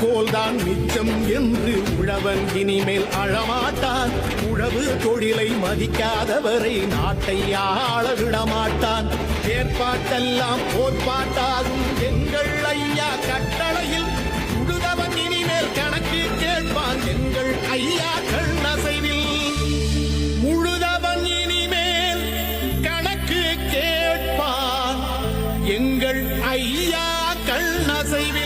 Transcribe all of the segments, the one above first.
கோல்தான் மிச்சம் என்று உழவன் இனிமேல் அழமாட்டான். உழவு தொழிலை மதிக்காதவரை நாட்டை ஆள விடமாட்டான் ஏற்பாட்டெல்லாம் போர்ப்பாட்டாகும் எங்கள் ஐயா கட்டளையில். உழுதவன் இனிமேல் கணக்கு கேட்பான் எங்கள் ஐயா கண்ணசைவில். முழுதவன் இனிமேல் கணக்கு கேட்பான் எங்கள் ஐயா கண்ணசைவில்.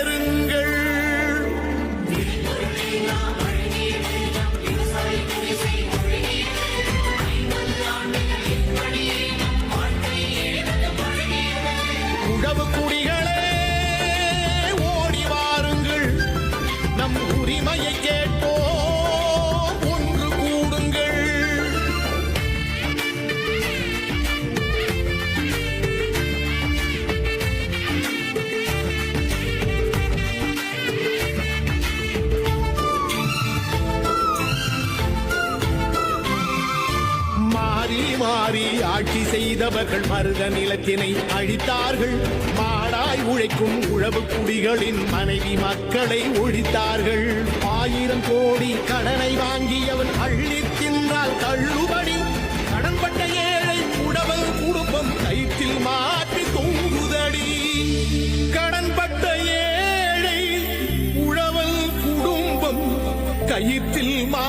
மாறி மாறி ஆட்சி செய்தவர்கள் மருத நிலத்தினை அழித்தார்கள். மாடாய் உழைக்கும் உழவு குடிகளின் மனைவி மக்களை ஒழித்தார்கள். ஆயிரம் கோடி கடனை வாங்கியவன் அள்ளி தின்றால் தள்ளுபடி கடன்பட்ட ஏழை உடவல் குடும்பம் கைத்தில் மாற்றி தூங்குதடி. கடன்பட்ட ஏழை உழவல் குடும்பம் கயிற்றில் மா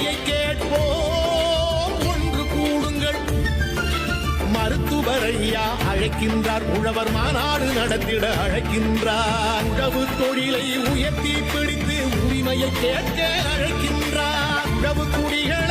உரிமையை கேட்போம். ஒன்று கூடுங்கள். மருத்துவர் ஐயா அழைக்கின்றார். உழவர் மாநாடு நடத்திட அழைக்கின்றார். உழவு தொழிலை உயர்த்தி பிடித்து உரிமையை கேட்க அழைக்கின்றார். உழவு குடிகள்